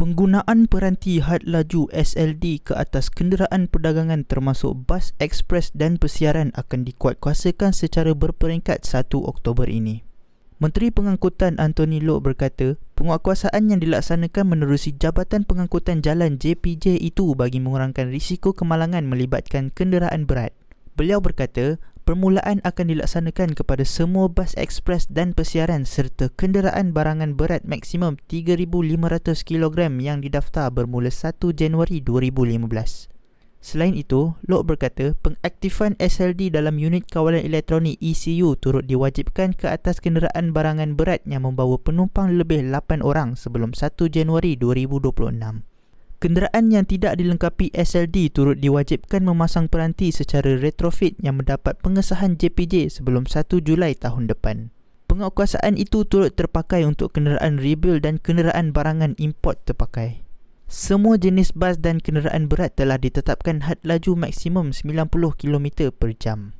Penggunaan peranti had laju SLD ke atas kenderaan perdagangan termasuk bas ekspres dan pesiaran akan dikuatkuasakan secara berperingkat 1 Oktober ini. Menteri Pengangkutan Anthony Loke berkata, penguatkuasaan yang dilaksanakan menerusi Jabatan Pengangkutan Jalan JPJ itu bagi mengurangkan risiko kemalangan melibatkan kenderaan berat. Beliau berkata, permulaan akan dilaksanakan kepada semua bas ekspres dan pesiaran serta kenderaan barangan berat maksimum 3,500 kg yang didaftar bermula 1 Januari 2015. Selain itu, Lok berkata pengaktifan SLD dalam unit kawalan elektronik ECU turut diwajibkan ke atas kenderaan barangan berat yang membawa penumpang lebih 8 orang sebelum 1 Januari 2026. Kenderaan yang tidak dilengkapi SLD turut diwajibkan memasang peranti secara retrofit yang mendapat pengesahan JPJ sebelum 1 Julai tahun depan. Penguatkuasaan itu turut terpakai untuk kenderaan rebuild dan kenderaan barangan import terpakai. Semua jenis bas dan kenderaan berat telah ditetapkan had laju maksimum 90 km per jam.